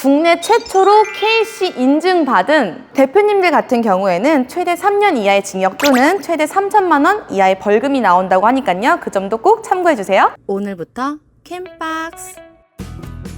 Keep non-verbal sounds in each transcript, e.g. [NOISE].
국내 최초로 KC 인증받은 대표님들 같은 경우에는 최대 3년 이하의 징역 또는 최대 3천만 원 이하의 벌금이 나온다고 하니까요. 그 점도 꼭 참고해 주세요. 오늘부터 캠박스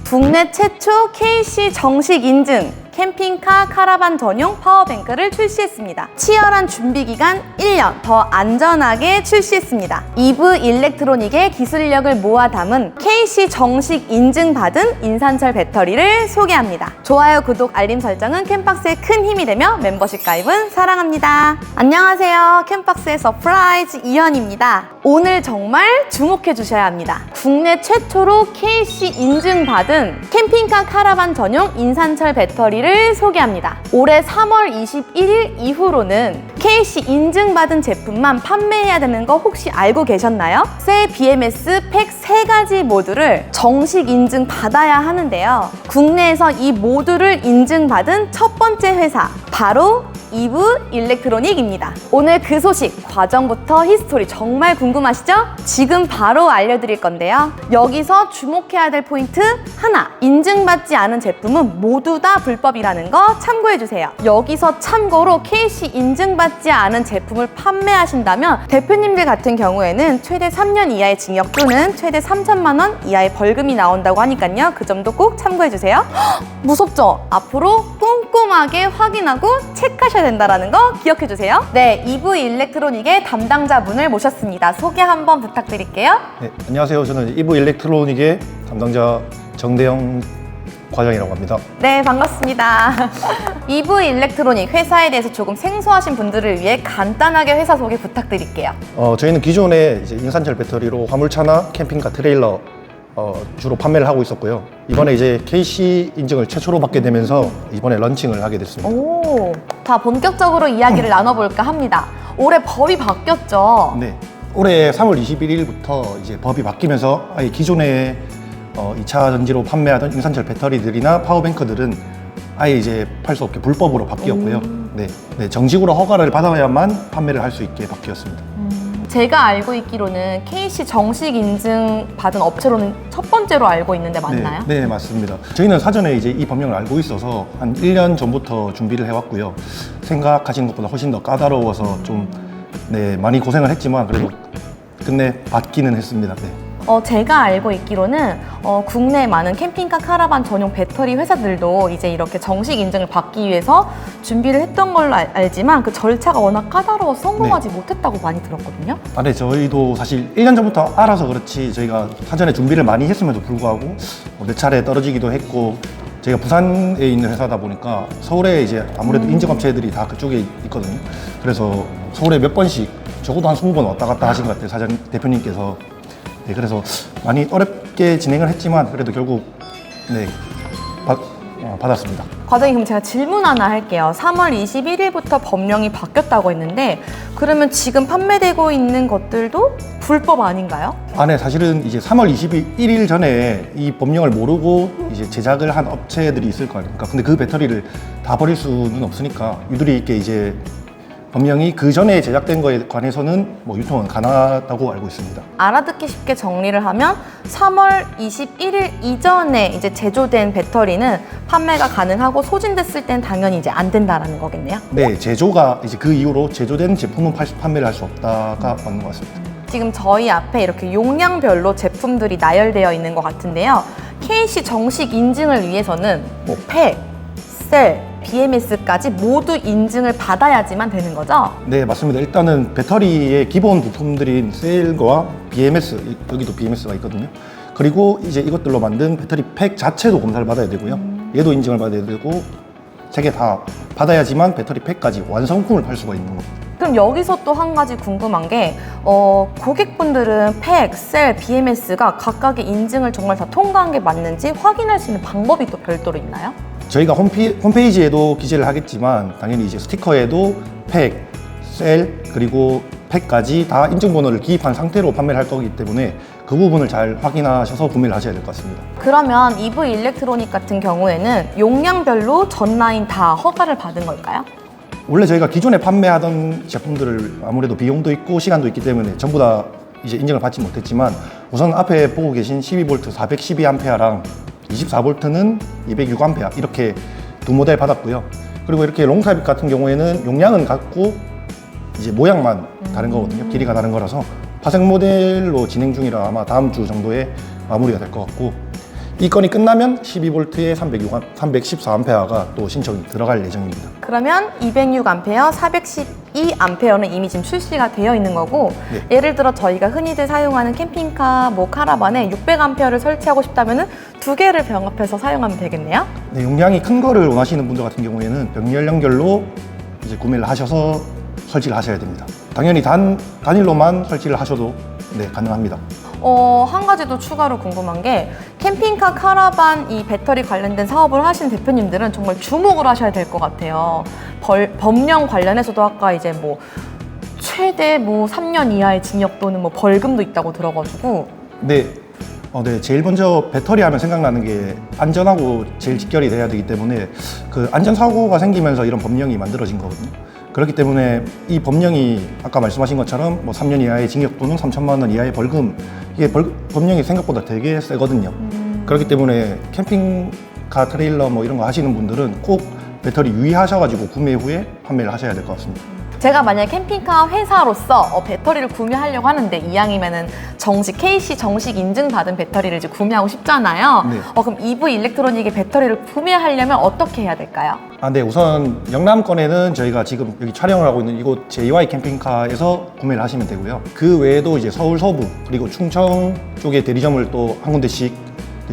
국내 최초 KC 정식 인증 캠핑카 카라반 전용 파워뱅크를 출시했습니다. 치열한 준비 기간 1년 더 안전하게 출시했습니다. 이브 일렉트로닉의 기술력을 모아 담은 KC 정식 인증받은 인산철 배터리를 소개합니다. 좋아요, 구독, 알림 설정은 캠박스의 큰 힘이 되며 멤버십 가입은 사랑합니다. 안녕하세요. 캠박스의 서프라이즈 이현입니다. 오늘 정말 주목해 주셔야 합니다. 국내 최초로 KC 인증받은 캠핑카 카라반 전용 인산철 배터리를 소개합니다. 올해 3월 21일 이후로는 KC 인증받은 제품만 판매해야 되는 거 혹시 알고 계셨나요? 셀 BMS 팩 3가지 모듈을 정식 인증 받아야 하는데요. 국내에서 이 모듈을 인증받은 첫 번째 회사 바로 이브 일렉트로닉입니다. 오늘 그 소식, 과정부터 히스토리 정말 궁금하시죠? 지금 바로 알려드릴 건데요. 여기서 주목해야 될 포인트 하나. 인증받지 않은 제품은 모두 다 불법이라는 거 참고해주세요. 여기서 참고로 KC 인증받지 않은 제품을 판매하신다면 대표님들 같은 경우에는 최대 3년 이하의 징역 또는 최대 3천만 원 이하의 벌금이 나온다고 하니까요. 그 점도 꼭 참고해주세요. [GASPS] 무섭죠? 앞으로 꼼꼼하게 확인하고 체크하셔야 된다는 거 기억해 주세요. 네, 이브 일렉트로닉의 담당자분을 모셨습니다. 소개 한번 부탁드릴게요. 네, 안녕하세요. 저는 이브 일렉트로닉의 담당자 정대영 과장이라고 합니다. 네, 반갑습니다. [LAUGHS] 이브 일렉트로닉 회사에 대해서 조금 생소하신 분들을 위해 간단하게 회사 소개 부탁드릴게요. 어, 저희는 기존에 이제 인산철 배터리로 화물차나 캠핑카 트레일러 어, 주로 판매를 하고 있었고요. 이번에 이제 KC 인증을 최초로 받게 되면서 이번에 런칭을 하게 됐습니다. 오, 자 본격적으로 이야기를 나눠볼까 합니다. 올해 법이 바뀌었죠. 네. 올해 3월 21일부터 이제 법이 바뀌면서 아예 기존에 어, 2차 전지로 판매하던 인산철 배터리들이나 파워뱅크들은 아예 이제 팔 수 없게 불법으로 바뀌었고요. 네, 네, 정식으로 허가를 받아야만 판매를 할 수 있게 바뀌었습니다. 제가 알고 있기로는 KC 정식 인증 받은 업체로는 첫 번째로 알고 있는데 맞나요? 네, 네, 맞습니다. 저희는 사전에 이제 이 법령을 알고 있어서 한 1년 전부터 준비를 해왔고요. 생각하신 것보다 훨씬 더 까다로워서 좀 네, 많이 고생을 했지만 그래도 끝내 받기는 했습니다. 네. 어, 제가 알고 있기로는 어, 국내 많은 캠핑카 카라반 전용 배터리 회사들도 이제 이렇게 정식 인증을 받기 위해서 준비를 했던 걸로 알, 알지만 그 절차가 워낙 까다로워서 성공하지 못했다고 많이 들었거든요. 아, 네, 저희도 사실 1년 전부터 알아서 그렇지 저희가 사전에 준비를 많이 했음에도 불구하고 뭐몇 차례 떨어지기도 했고 저희가 부산에 있는 회사다 보니까 서울에 이제 아무래도 인증업체들이 다 그쪽에 있거든요. 그래서 서울에 몇 번씩 적어도 한 20번 왔다 갔다 하신 것 같아요. 사장 대표님께서. 네, 그래서 많이 어렵게 진행을 했지만 그래도 결국 네, 받, 어, 받았습니다. 과장님 그럼 제가 질문 하나 할게요. 3월 21일부터 법령이 바뀌었다고 했는데 그러면 지금 판매되고 있는 것들도 불법 아닌가요? 아, 네, 사실은 이제 3월 21일 전에 이 법령을 모르고 이제 제작을 한 업체들이 있을 거 아닙니까? 근데 그 배터리를 다 버릴 수는 없으니까 유두리 있게 이제 법령이 그 전에 제작된 거에 관해서는 뭐 유통은 가능하다고 알고 있습니다. 알아듣기 쉽게 정리를 하면 3월 21일 이전에 이제 제조된 배터리는 판매가 가능하고 소진됐을 땐 당연히 이제 안 된다라는 거겠네요. 네, 제조가 이제 그 이후로 제조된 제품은 팔- 판매를 할 수 없다가 맞는 것 같습니다. 지금 저희 앞에 이렇게 용량별로 제품들이 나열되어 있는 것 같은데요. KC 정식 인증을 위해서는 뭐 팩, 셀, BMS까지 모두 인증을 받아야지만 되는 거죠? 네, 맞습니다. 일단은 배터리의 기본 부품들인 셀과 BMS, 이- 여기도 BMS가 있거든요. 그리고 이제 이것들로 만든 배터리 팩 자체도 검사를 받아야 되고요. 얘도 인증을 받아야 되고 세 개 다 받아야지만 배터리 팩까지 완성품을 팔 수가 있는 겁니다. 그럼 여기서 또 한 가지 궁금한 게 어, 고객분들은 팩, 셀, BMS가 각각의 인증을 정말 다 통과한 게 맞는지 확인할 수 있는 방법이 또 별도로 있나요? 저희가 홈피, 홈페이지에도 기재를 하겠지만 당연히 이제 스티커에도 팩, 셀 그리고 팩까지 다 인증번호를 기입한 상태로 판매를 할 거기 때문에 그 부분을 잘 확인하셔서 구매를 하셔야 될 것 같습니다. 그러면 이브 일렉트로닉 같은 경우에는 용량별로 전 라인 다 허가를 받은 걸까요? 원래 저희가 기존에 판매하던 제품들을 아무래도 비용도 있고 시간도 있기 때문에 전부 다 이제 인증을 받지 못했지만 우선 앞에 보고 계신 12V 412A랑 24V는 206A 이렇게 두 모델 받았고요. 그리고 이렇게 롱삽입 같은 경우에는 용량은 같고 이제 모양만 다른 거거든요. 길이가 다른 거라서 파생 모델로 진행 중이라 아마 다음 주 정도에 마무리가 될 것 같고 이 건이 끝나면 12V에 306, 314A가 또 신청이 들어갈 예정입니다. 그러면 206A, 412A는 이미 지금 출시가 되어 있는 거고 네. 예를 들어 저희가 흔히들 사용하는 캠핑카, 뭐 카라반에 600A를 설치하고 싶다면은 두 개를 병합해서 사용하면 되겠네요. 네, 용량이 큰 거를 원하시는 분들 같은 경우에는 병렬 연결로 이제 구매를 하셔서 설치를 하셔야 됩니다. 당연히 단 단일로만 설치를 하셔도 네, 가능합니다. 어, 한 가지 더 추가로 궁금한 게 캠핑카 카라반 이 배터리 관련된 사업을 하신 대표님들은 정말 주목을 하셔야 될 것 같아요. 벌, 법령 관련해서도 아까 이제 뭐 최대 뭐 3년 이하의 징역 또는 뭐 벌금도 있다고 들어가지고 네, 어, 네, 제일 먼저 배터리 하면 생각나는 게 안전하고 제일 직결이 돼야 되기 때문에 그 안전 사고가 생기면서 이런 법령이 만들어진 거거든요. 그렇기 때문에 이 법령이 아까 말씀하신 것처럼 뭐 3년 이하의 징역 또는 3천만 원 이하의 벌금 이게 벌, 법령이 생각보다 되게 세거든요. 그렇기 때문에 캠핑카 트레일러 뭐 이런 거 하시는 분들은 꼭 배터리 유의하셔가지고 구매 후에 판매를 하셔야 될 것 같습니다. 제가 만약 캠핑카 회사로서 어, 배터리를 구매하려고 하는데 이왕이면은 정식 KC 정식 인증받은 배터리를 이제 구매하고 싶잖아요. 네. 어, 그럼 EV 일렉트로닉의 배터리를 구매하려면 어떻게 해야 될까요? 아, 네, 우선 영남권에는 저희가 지금 여기 촬영을 하고 있는 이곳 JY 캠핑카에서 구매를 하시면 되고요. 그 외에도 이제 서울 서부 그리고 충청 쪽에 대리점을 또 한 군데씩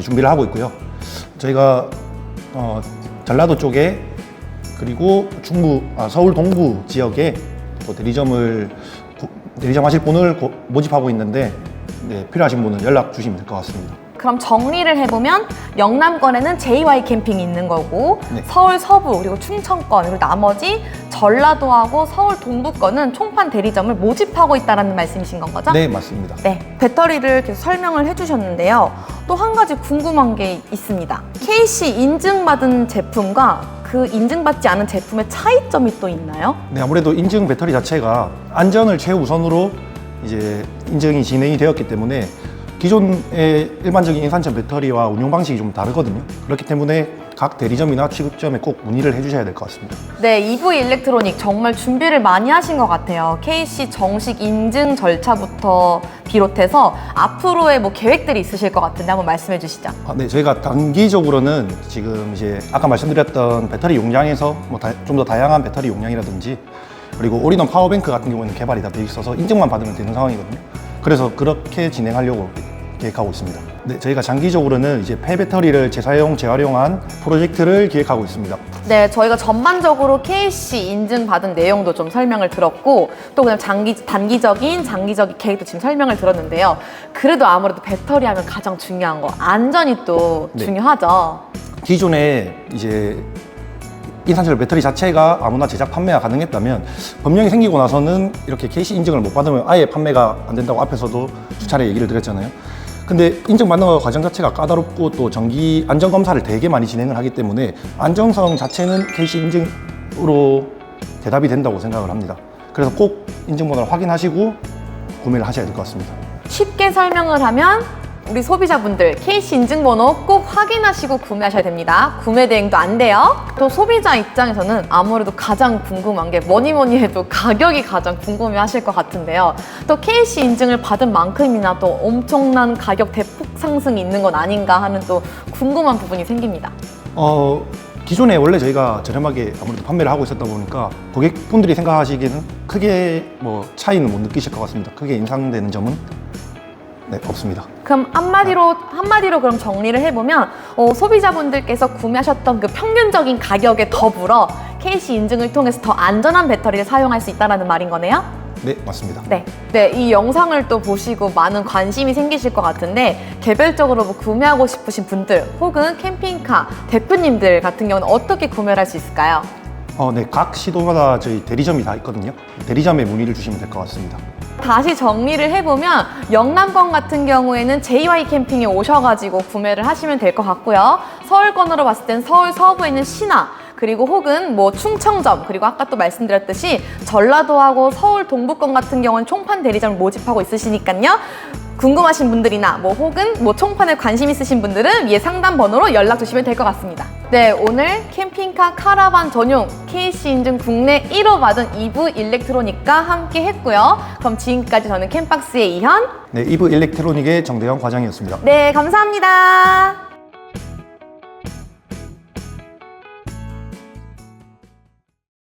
준비를 하고 있고요. 저희가 어, 전라도 쪽에 그리고 중부, 아, 서울 동부 지역에 또 대리점을 구- 대리점 하실 분을 고- 모집하고 있는데 네, 필요하신 분은 연락 주시면 될 것 같습니다. 그럼 정리를 해보면 영남권에는 JY 캠핑이 있는 거고 네. 서울 서부 그리고 충청권 그리고 나머지 전라도하고 서울 동부권은 총판 대리점을 모집하고 있다는 말씀이신 건 거죠? 네, 맞습니다. 네, 배터리를 계속 설명을 해주셨는데요. 또 한 가지 궁금한 게 있습니다. KC 인증받은 제품과 그 인증받지 않은 제품의 차이점이 또 있나요? 네, 아무래도 인증 배터리 자체가 안전을 최우선으로 이제 인증이 진행이 되었기 때문에 기존의 일반적인 인산철 배터리와 운용 방식이 좀 다르거든요. 그렇기 때문에 각 대리점이나 취급점에 꼭 문의를 해주셔야 될 것 같습니다. 네, EV 일렉트로닉 정말 준비를 많이 하신 것 같아요. KC 정식 인증 절차부터 비롯해서 앞으로의 뭐 계획들이 있으실 것 같은데 한번 말씀해 주시죠. 아, 네, 저희가 단기적으로는 지금 이제 아까 말씀드렸던 배터리 용량에서 뭐 좀 더 다양한 배터리 용량이라든지 그리고 올인원 파워뱅크 같은 경우에는 개발이 다 돼 있어서 인증만 받으면 되는 상황이거든요. 그래서 그렇게 진행하려고 계획하고 있습니다. 네, 저희가 장기적으로는 이제 폐배터리를 재사용, 재활용한 프로젝트를 기획하고 있습니다. 네, 저희가 전반적으로 KC 인증 받은 내용도 좀 설명을 들었고 또 그냥 장기 단기적인 장기적인 계획도 지금 설명을 들었는데요. 그래도 아무래도 배터리 하면 가장 중요한 거 안전이 또 네. 중요하죠. 기존에 이제 인산철 배터리 자체가 아무나 제작 판매가 가능했다면 법령이 생기고 나서는 이렇게 KC 인증을 못 받으면 아예 판매가 안 된다고 앞에서도 수차례 얘기를 드렸잖아요. 근데 인증 받는 거 과정 자체가 까다롭고 또 정기 안전 검사를 되게 많이 진행을 하기 때문에 안정성 자체는 KC 인증으로 대답이 된다고 생각을 합니다. 그래서 꼭 인증번호를 확인하시고 구매를 하셔야 될 것 같습니다. 쉽게 설명을 하면 우리 소비자분들 KC 인증번호 꼭 확인하시고 구매하셔야 됩니다. 구매 대행도 안 돼요. 또 소비자 입장에서는 아무래도 가장 궁금한 게 뭐니 뭐니 해도 가격이 가장 궁금해 하실 것 같은데요. 또 KC 인증을 받은 만큼이나 또 엄청난 가격 대폭 상승이 있는 건 아닌가 하는 또 궁금한 부분이 생깁니다. 어, 기존에 원래 저희가 저렴하게 아무래도 판매를 하고 있었다 보니까 고객분들이 생각하시기에는 크게 뭐 차이는 못 느끼실 것 같습니다. 크게 인상되는 점은 네, 없습니다. 그럼 한마디로 한마디로 그럼 정리를 해보면 어, 소비자분들께서 구매하셨던 그 평균적인 가격에 더불어 KC 인증을 통해서 더 안전한 배터리를 사용할 수 있다는 말인 거네요. 네, 맞습니다. 네, 네, 이 영상을 또 보시고 많은 관심이 생기실 것 같은데 개별적으로 뭐 구매하고 싶으신 분들 혹은 캠핑카 대표님들 같은 경우는 어떻게 구매를 할수 있을까요? 어, 네, 각 시도마다 저희 대리점이 다 있거든요. 대리점에 문의를 주시면 될 것 같습니다. 다시 정리를 해보면 영남권 같은 경우에는 JY 캠핑에 오셔가지고 구매를 하시면 될 것 같고요. 서울권으로 봤을 땐 서울 서부에 있는 신화 그리고 혹은 뭐 충청점 그리고 아까 또 말씀드렸듯이 전라도하고 서울 동부권 같은 경우는 총판 대리점을 모집하고 있으시니까요. 궁금하신 분들이나 뭐 혹은 뭐 총판에 관심 있으신 분들은 위에 상담 번호로 연락 주시면 될 것 같습니다. 네, 오늘 캠핑카 카라반 전용 KC 인증 국내 1호 받은 2부 일렉트로닉과 함께 했고요. 그럼 지금까지 저는 캠박스의 이현. 네, 이브 일렉트로닉의 정대영 과장이었습니다. 네, 감사합니다.